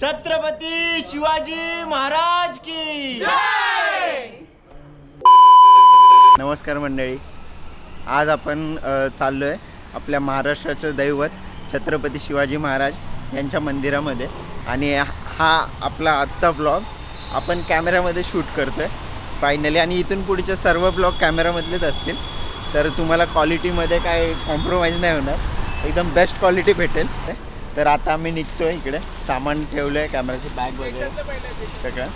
छत्रपती शिवाजी महाराज की नमस्कार मंडळी. आज आपण चाललो आहे आपल्या महाराष्ट्राचं दैवत छत्रपती शिवाजी महाराज यांच्या मंदिरामध्ये. आणि हा आपला आजचा ब्लॉग आपण कॅमेऱ्यामध्ये शूट करतो आहे फायनली आणि इथून पुढचे सर्व ब्लॉग कॅमेऱ्यामधलेच असतील. तर तुम्हाला क्वालिटीमध्ये काय कॉम्प्रोमाइज नाही होणार. एकदम बेस्ट क्वालिटी भेटेल. तर आता आम्ही निघतोय इकडे. सामान ठेवलं आहे कॅमेराची बॅग वगैरे सगळं.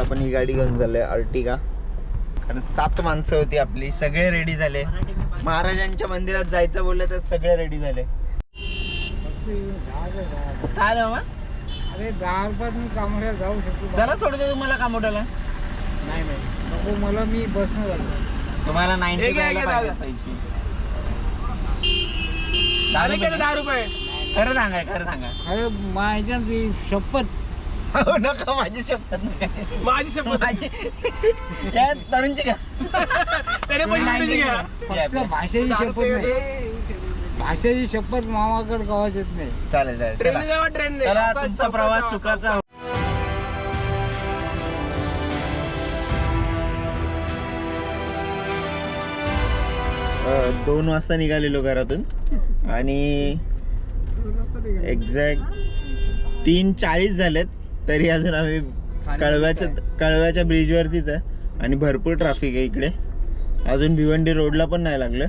आपण ही गाडी घेऊन चाललोय अर्टिगा कारण सात माणसं होती आपली सगळे रेडी झाले. महाराजांच्या मंदिरात जायचं बोललं तर सगळे रेडी झाले. काय आलं मामा? अरे दहा रुपयात मी कामाला जाऊ शकतो. चला सोडतो तुम्हाला कामोठाला नाही नाही. नको मला मी बसनं जातो. तुम्हाला नाईन्टी पाहिजे. पैसे. दहा रुपये? दहा रुपये खरं सांगा खरं सांगा. अरे माझ्या ती शपथ. हो नका माझी शपथ नका. माझी शपथ माझी या तरुणची का तरी फक्त. भाषेची शपथ नाही. भाषेची शपथ मामाकडे गावात येत नाही. चालेल चालेल. चला. चला तुमचा प्रवास सुखाचा हो. अ, दोन वाजता निघालेलो घरातून. आणि एक्झॅक्ट तीन चाळीस झालेत तरी अजून आम्ही कळव्याच्या कळव्याच्या ब्रिजवरतीच आहे. आणि भरपूर ट्रॅफिक आहे इकडे. अजून भिवंडी रोडला पण नाही लागलं.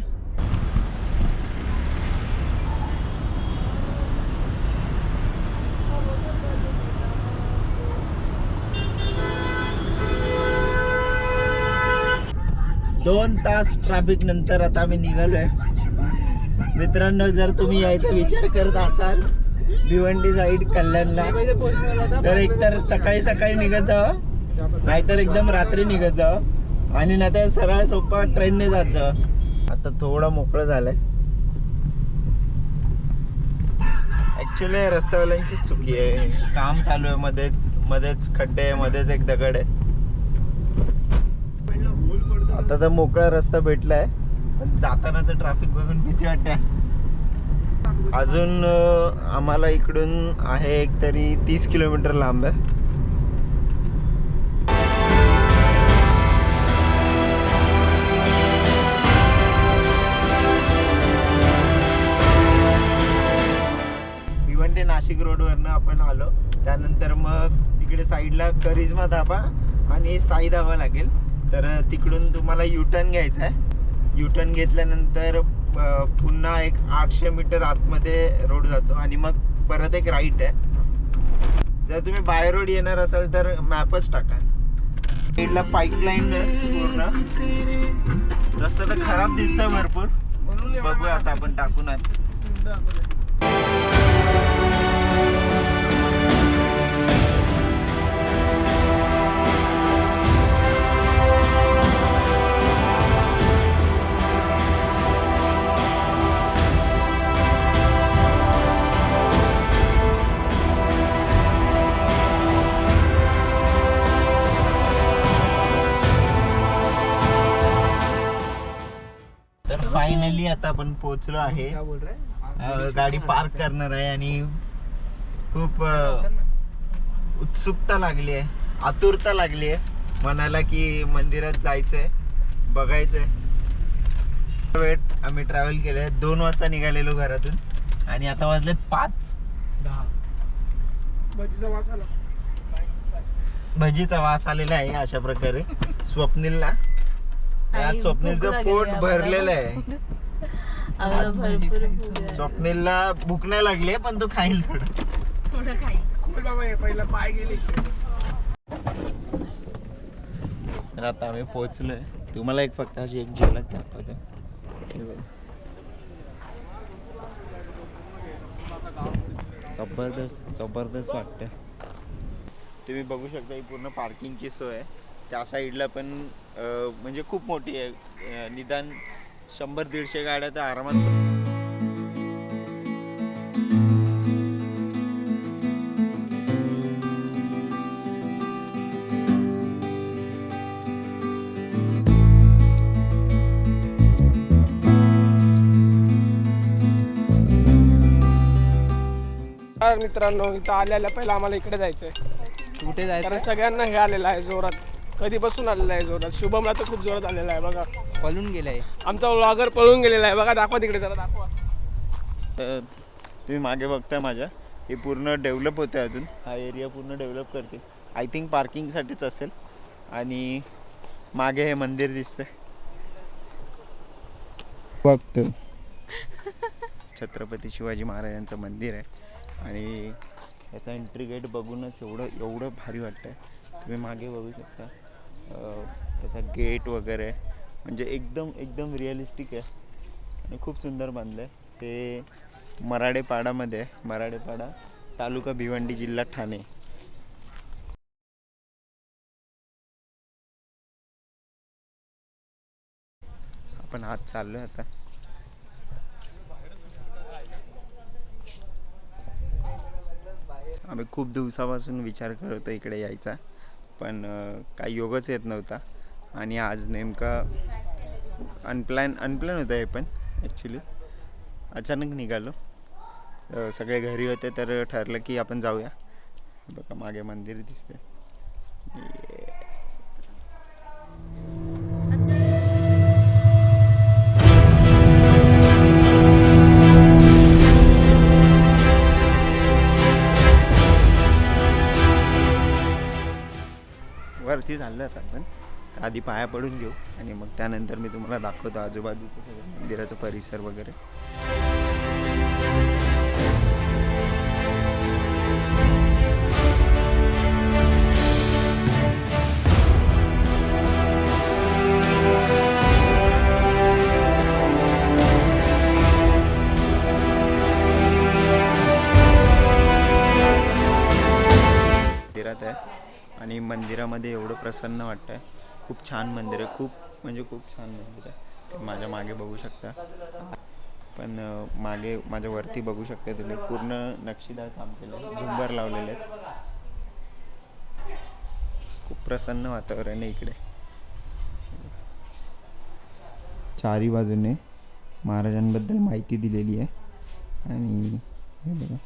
दोन तास ट्रॅफिक नंतर आता आम्ही निघालोय. मित्रांनो जर तुम्ही यायचा विचार करत असाल भिवंडी साईड कल्याणला तर एकतर सकाळी सकाळी निघत जावं नाहीतर एकदम रात्री निघत जावं आणि नाहीतर सरळ सोपा ट्रेनने जात जावं. आता थोडं मोकळं झालंय. ऍक्च्युली रस्त्यावाल्यांची चुकी आहे. काम चालू आहे मध्येच मध्येच खड्डे आहे मध्येच एक दगड आहे. आता तर मोकळा रस्ता भेटलाय पण जातानाच ट्रॅफिक बघून भीती वाटते. अजून आम्हाला इकडून आहे एक तरी तीस किलोमीटर लांब आहे. भिवंडी नाशिक रोडवरनं आपण आलो. त्यानंतर मग तिकडे साईडला करिश्मा धाबा आणि साई धाबा लागेल. तर तिकडून तुम्हाला युटर्न घ्यायचा आहे. युटर्न घेतल्यानंतर पुन्हा एक आठशे मीटर आतमध्ये रोड जातो आणि मग परत एक राईट आहे. जर तुम्ही बाय रोड येणार असाल तर मॅपच टाका. साईडला पाईपलाईन पूर्ण. रस्ता तर खराब दिसतोय भरपूर. बघूया आता आपण टाकून आहे फायनली आता आपण पोहोचलो आहे. गाडी पार्क करणार आहे आणि खूप उत्सुकता लागली आहे आतुरता लागली आहे. मनाला की मंदिरात जायचंय बघायचंय. वेळ आम्ही ट्रॅव्हल केलंय. दोन वाजता निघालेलो घरातून आणि आता वाजले पाच. वास आला. भजीचा वास आलेला आहे अशा प्रकारे. स्वप्नीलला. आज स्वप्नीलचं पोट भरलेलं आहे. स्वप्नीलला भूक नाही लागली पण तो खाईल थोडं. थोडं खाई खोल बाबा हे पहिला पाय गेले. तर आता आम्ही पोहोचलोय. तुम्हाला एक फक्त अशी एक झलक दाखवतो. जबरदस्त जबरदस्त वाटतं तुम्ही बघू शकता ही पूर्ण पार्किंगची सोय आहे. त्या साईडला पण म्हणजे खूप मोठी आहे. निदान शंभर दीडशे गाड्या तर आरामात मित्रांनो इथं आलेल्या पहिला आम्हाला इकडे जायचंय. कुठे जायचं सगळ्यांना हे आलेलं आहे जोरात. कधीपासून आलेलं आहे जोरात. शुभमला तर खूप जोरात आलेला आहे बघा. पळून गेलाय. आमचा व्लॉगर पळून गेलेला आहे. बघा दाखवा तिकडे जरा दाखवा. तर तुम्ही मागे बघताय माझ्या. हे पूर्ण डेव्हलप होते अजून. हा एरिया पूर्ण डेव्हलप करते. आय थिंक पार्किंगसाठीच असेल. आणि मागे हे मंदिर दिसतंय. बघतो. छत्रपती शिवाजी महाराजांचं मंदिर आहे. आणि याचा एंट्री गेट बघूनच एवढं एवढं भारी वाटतंय. तुम्ही मागे बघू शकता. त्याचा गेट वगैरे. म्हणजे एकदम एकदम रिअलिस्टिक आहे. आणि खूप सुंदर बांधलं आहे ते मराडेपाडामध्ये आहे मराडेपाडा तालुका भिवंडी जिल्हा ठाणे. आपण आज चाललो आता. आम्ही खूप दिवसापासून विचार करतो इकडे यायचा. पण काही योगच येत नव्हता. आणि आज नेमका अनप्लॅन अनप्लॅन होतं हे पण ॲक्च्युली अचानक निघालो. सगळे घरी होते तर ठरलं की आपण जाऊया. बघा मागे मंदिर दिसते चाललं आता आपण. तर आधी पाया पडून घेऊ आणि मग त्यानंतर मी तुम्हाला दाखवतो आजूबाजूचं सगळं मंदिराचं परिसर वगैरे. आणि मंदिरामध्ये एवढं प्रसन्न वाटतं आहे खूप छान मंदिर आहे. खूप म्हणजे खूप छान मंदिर आहे. ते माझ्या मागे बघू शकता. पण मागे माझ्या वरती बघू शकता तुम्ही. पूर्ण नक्षीदार काम केलं आहे झुंबर लावलेले आहेत. खूप प्रसन्न वातावरण आहे इकडे. चारी बाजूने महाराजांबद्दल माहिती दिलेली आहे. आणि हे बघा.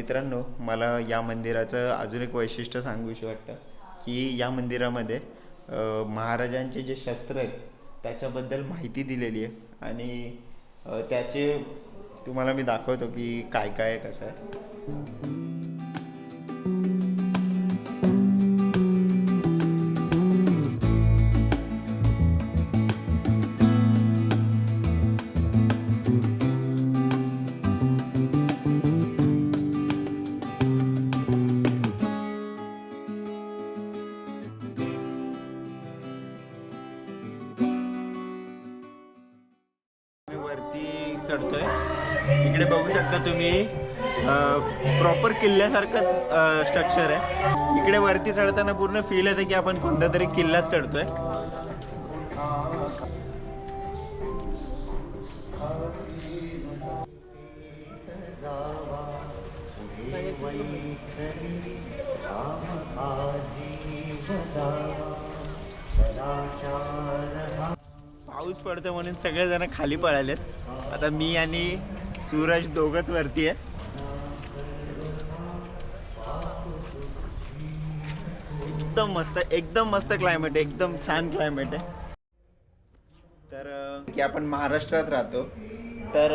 मित्रांनो मला या मंदिराचं अजून एक वैशिष्ट्य सांगूशी वाटतं की या मंदिरामध्ये महाराजांचे जे शस्त्र आहेत त्याच्याबद्दल माहिती दिलेली आहे. आणि त्याचे तुम्हाला मी दाखवतो की काय काय आहे कसं आहे. हे प्रॉपर किल्ल्यासारखंच स्ट्रक्चर आहे. इकडे वरती चढताना पूर्ण फील येते की आपण कोणत्या तरी किल्ल्यात चढतोय. पाऊस पडतो म्हणून सगळेजण खाली पळालेत. आता मी आणि सूरज दोघच वरती आहे. एकदम मस्त एकदम मस्त क्लायमेट आहे एकदम छान क्लायमेट आहे. तर की आपण महाराष्ट्रात राहतो तर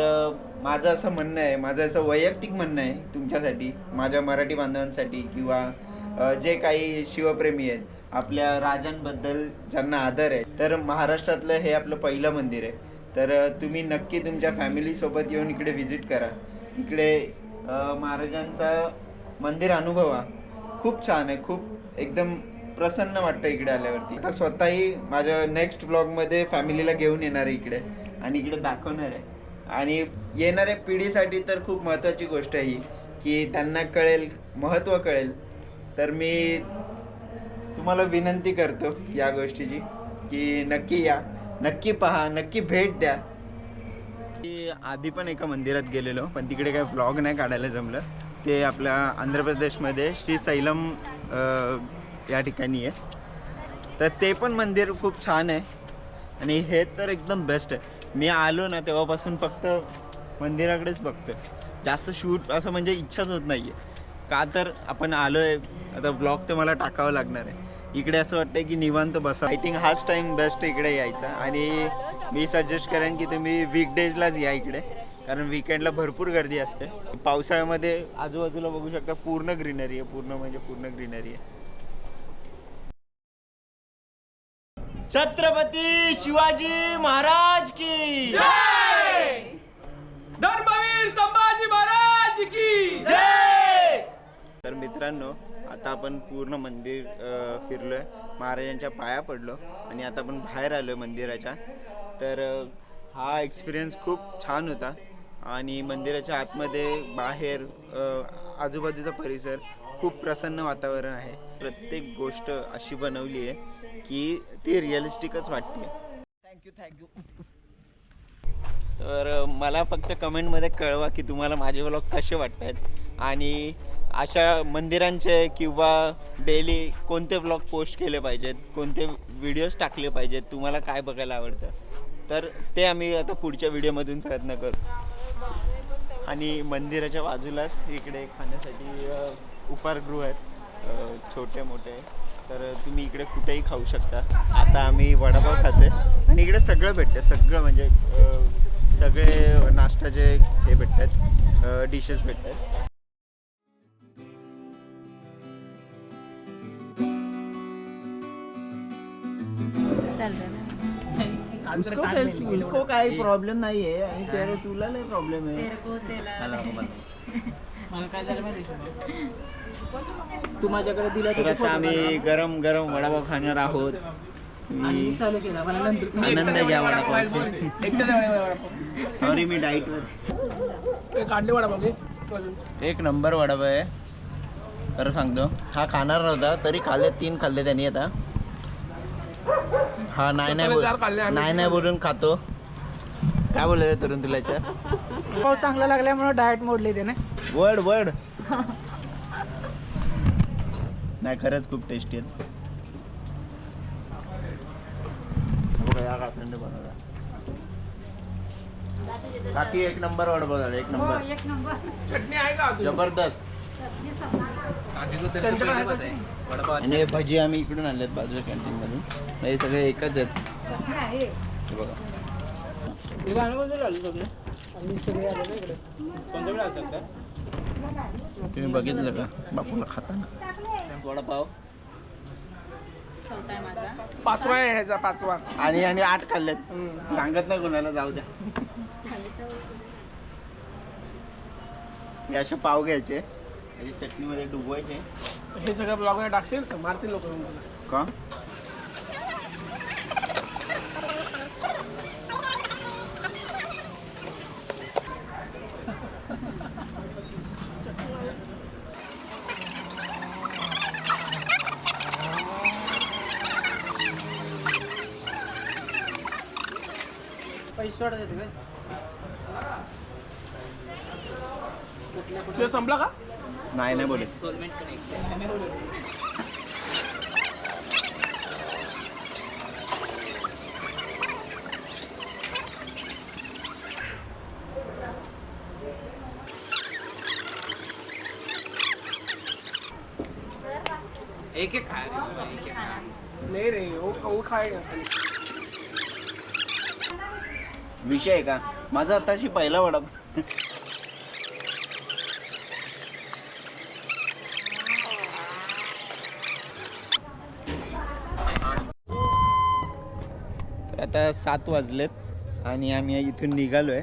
माझं असं म्हणणं आहे माझं असं वैयक्तिक म्हणणं आहे तुमच्यासाठी माझ्या मराठी बांधवांसाठी किंवा जे काही शिवप्रेमी आहेत आपल्या राजांबद्दल ज्यांना आदर आहे. तर महाराष्ट्रातलं हे आपलं पहिलं मंदिर आहे. तर तुम्ही नक्की तुमच्या फॅमिलीसोबत येऊन इकडे व्हिजिट करा. इकडे महाराजांचा मंदिर अनुभवा. खूप छान आहे खूप एकदम प्रसन्न वाटतं इकडे आल्यावरती. आता स्वतःही माझ्या नेक्स्ट ब्लॉगमध्ये फॅमिलीला घेऊन येणार आहे इकडे. आणि इकडे दाखवणार आहे. आणि येणाऱ्या पिढीसाठी तर खूप महत्त्वाची गोष्ट आहे ही की त्यांना कळेल महत्त्व कळेल. तर मी तुम्हाला विनंती करतो या गोष्टीची की नक्की या. नक्की पहा नक्की भेट द्या. मी आधी पण एका मंदिरात गेलेलो पण तिकडे काही व्लॉग नाही काढायला जमलं. ते आपल्या आंध्र प्रदेशमध्ये श्री सैलम या ठिकाणी आहे. तर ते पण मंदिर खूप छान आहे. आणि हे तर एकदम बेस्ट आहे. मी आलो ना तेव्हापासून फक्त मंदिराकडेच बघतो जास्त शूट असं म्हणजे इच्छाच होत नाही आहे का तर आपण आलो आहे आता ब्लॉग तर मला टाकावं लागणार आहे. इकडे असं वाटतं की निवांत बसा. आय थिंक हाच टाईम बेस्ट इकडे यायचा. आणि मी सजेस्ट करेन की तुम्ही वीकडेजलाच या इकडे. कारण विकेंडला भरपूर गर्दी असते. पावसाळ्यामध्ये आजूबाजूला बघू शकता पूर्ण ग्रीनरी आहे. पूर्ण म्हणजे पूर्ण ग्रीनरी आहे. छत्रपती शिवाजी महाराज की धर्मवीर संभाजी महाराज की जय! तर मित्रांनो आता आपण पूर्ण मंदिर अ, फिरलोय. महाराजांच्या पाया पडलो आणि आता आपण बाहेर आलोय मंदिराच्या. तर हा एक्सपिरियन्स खूप छान होता. आणि मंदिराच्या आतमध्ये बाहेर आजूबाजूचा परिसर खूप प्रसन्न वातावरण आहे. प्रत्येक गोष्ट अशी बनवली आहे की ती रिअलिस्टिकच वाटते. थँक्यू थँक्यू तर मला फक्त कमेंटमध्ये कळवा की तुम्हाला माझे व्लॉग कसे वाटत आहेत आणि अशा मंदिरांचे किंवा डेली कोणते ब्लॉग पोस्ट केले पाहिजेत? कोणते व्हिडिओज टाकले पाहिजेत? तुम्हाला काय बघायला आवडतं? तर ते आम्ही आता पुढच्या व्हिडिओमधून प्रयत्न करू. आणि मंदिराच्या बाजूलाच इकडे खाण्यासाठी उपहारगृह आहेत. छोटे मोठे. तर तुम्ही इकडे कुठेही खाऊ शकता. आता आम्ही वडापाव खाते आणि इकडे सगळं भेटतं सगळं म्हणजे सगळे नाश्त्याचे हे भेटतात डिशेस भेटतात. उसको काय- उसको काही प्रॉब्लेम नाही आहे आणि तेरे तुला लय प्रॉब्लेम आहे. मला काय झालं माहिती तू माझ्याकडे दिला तर आता आम्ही गरम गरम वडापाव खाणार आहोत. मी चालू केला मला नंतर आनंद घ्या वडापावचे. एकटा सॉरी मी डाईटवर काढले वडापाव घे. अजून. एक नंबर वडापाव आहे. खरं सांगतो. हा खाणार नव्हता तरी खाल्ले तीन खाल्ले त्यांनी आता. हा नाही नाही बोल चार खाल्ले आम्ही. नाही नाही बोलून खातो. काय बोलले तरुण तुला याच्यात पाव चांगला लागल्यामुळे डाएट मोडले त्याने. वड वड. नाही खरंच खूप टेस्टी आहेत. बघा या काकांनी बनवला. काकी एक नंबर वडापाव झाला एक नंबर चटणी आहे का अजून? जबरदस्त? आणि भजी आम्ही इकडून आणलेत बाजूच्या कॅन्टीन मधून. हे सगळे एकच आहेत. हे बघा. गाणं कोणतं लावलं सगळे? आम्ही सगळे आलो ना इकडे. कोणत्याकडे असतात का? तुम्ही बघितलं का? बापूला खाताना वडापाव. पाचवा आहे ह्याचा पाचवा. आणि आणि आठ खाल्लेत. सांगत नाही कोणाला जाऊ द्या. असे पाव घ्यायचे. त्याची चटणीमध्ये डुबवायचे. हे सगळं ब्लॉगमध्ये टाकशील तर मारतील लोक का? पैसे देते काय तुझं संपला का? नाही नाही बोले सोलमेंट कनेक्शन एक एक खा रे, एक एक खा. नाही रे वो वो खाएगा विषय आहे का? माझा आताशी पहिला वडापाव आता सात वाजलेत आणि आम्ही इथून निघालोय.